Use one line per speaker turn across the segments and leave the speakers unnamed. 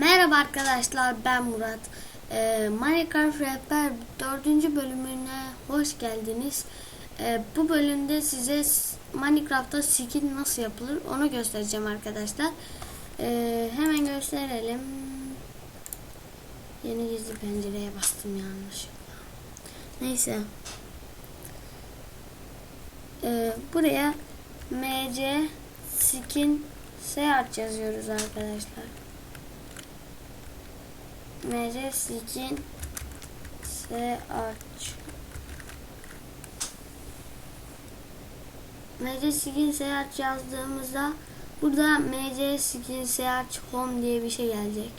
Merhaba arkadaşlar ben Murat. Ee, Minecraft Rehber 4. bölümüne hoş geldiniz. Ee, bu bölümde size Minecraft'ta skin nasıl yapılır onu göstereceğim arkadaşlar. Ee, hemen gösterelim. Yeni gizli pencereye bastım yanlışlıkla. Neyse. Ee, buraya mc skin search yazıyoruz arkadaşlar. Mc skin search mc skin search yazdığımızda burada mc skin search home diye bir şey gelecek.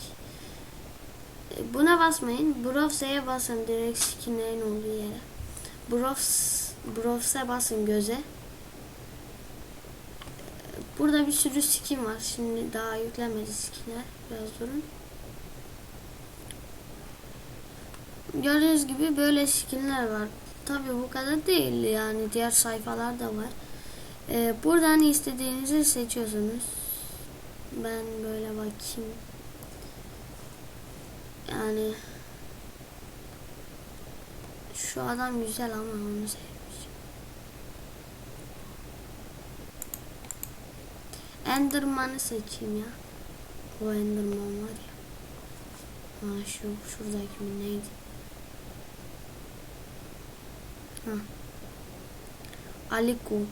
E, Buna basmayın. Browse'e basın direkt skinlerin olduğu yere. Browse, Browse'e basın göze. Burada bir sürü skin var. Şimdi daha yüklenmedi skinler. Biraz durun. Gördüğünüz gibi böyle skinler var. Tabi bu kadar değil yani diğer sayfalar da var. Ee, buradan istediğinizi seçiyorsunuz. Ben böyle bakayım. Yani şu adam güzel ama onu sevmiş. Enderman'ı seçeyim ya. O Enderman var ya. Ha şu şuradaki neydi? Ha. Aliku.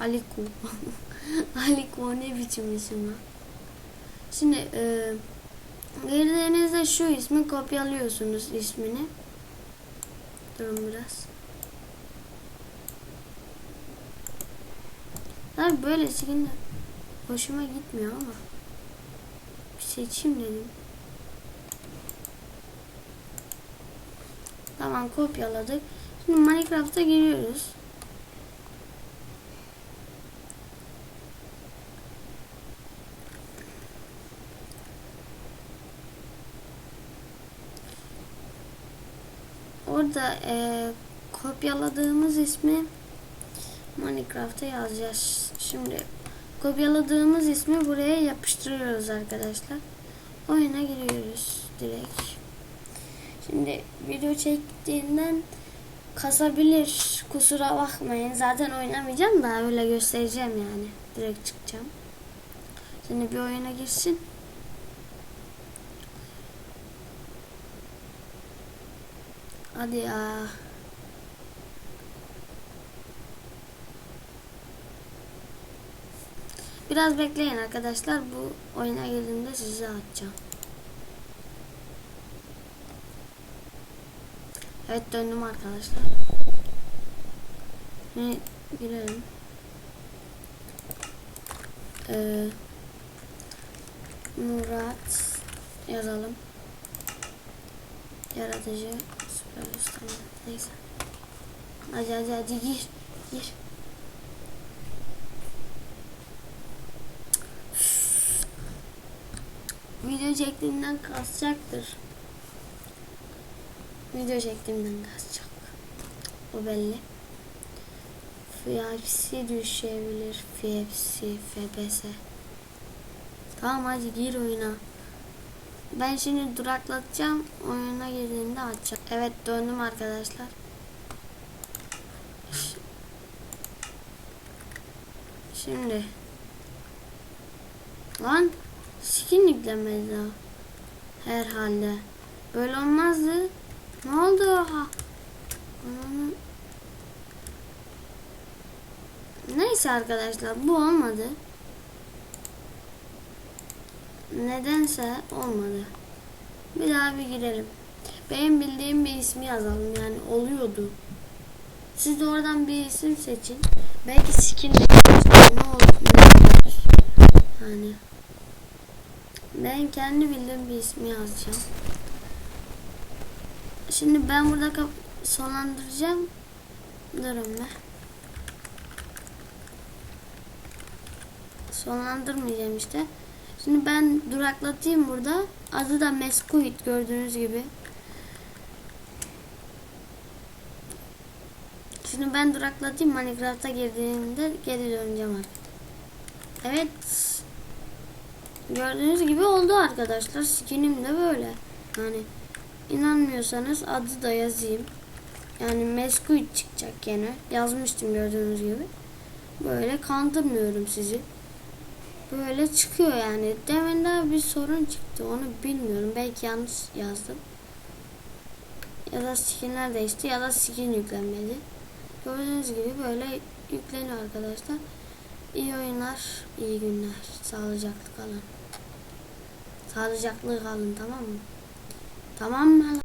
Aliku. Aliku ne biçim isim lan? Şimdi e, girdiğinizde şu ismi kopyalıyorsunuz ismini. Durun biraz. Tabii böyle skinler hoşuma gitmiyor ama bir seçeyim dedim. Tamam kopyaladık. Şimdi Minecraft'a giriyoruz. Orada e, kopyaladığımız ismi Minecraft'a yazacağız. Şimdi kopyaladığımız ismi buraya yapıştırıyoruz arkadaşlar. Oyuna giriyoruz direkt. Şimdi video çektiğinden kasabilir. Kusura bakmayın. Zaten oynamayacağım da öyle göstereceğim yani. Direkt çıkacağım. Şimdi bir oyuna girsin. Hadi ya. Biraz bekleyin arkadaşlar. Bu oyuna girdiğimde size atacağım. Evet döndüm arkadaşlar. Şimdi girelim. Ee, Murat yazalım. Yaratıcı süper üstüne. Neyse. Hadi hadi hadi gir. Gir. Video çektiğimden kasacaktır. Video çektiğimden kasacak. O belli. FIPC düşebilir. FIPC, FPS. Tamam hadi gir oyuna. Ben şimdi duraklatacağım. Oyuna girdiğinde açacağım. Evet döndüm arkadaşlar. Şimdi. Lan skin yüklemedi daha. Herhalde. Böyle olmazdı. Ne oldu? Ha. Neyse arkadaşlar bu olmadı. Nedense olmadı. Bir daha bir girelim. Benim bildiğim bir ismi yazalım yani oluyordu. Siz de oradan bir isim seçin. Belki skin ne olur. Yani ben kendi bildiğim bir ismi yazacağım. Şimdi ben burada sonlandıracağım. Durun be. Sonlandırmayacağım işte. Şimdi ben duraklatayım burada. Adı da Meskuit gördüğünüz gibi. Şimdi ben duraklatayım Minecraft'a girdiğinde geri döneceğim artık. Evet. Gördüğünüz gibi oldu arkadaşlar. Skinim de böyle. Yani inanmıyorsanız adı da yazayım. Yani Meskuit çıkacak gene. Yazmıştım gördüğünüz gibi. Böyle kandırmıyorum sizi. Böyle çıkıyor yani. Demin de bir sorun çıktı. Onu bilmiyorum. Belki yanlış yazdım. Ya da skinler değişti ya da skin yüklenmedi. Gördüğünüz gibi böyle yükleniyor arkadaşlar. İyi oyunlar, iyi günler. Sağlıcaklı kalın. Sağlıcaklı kalın tamam mı? Tamam mı?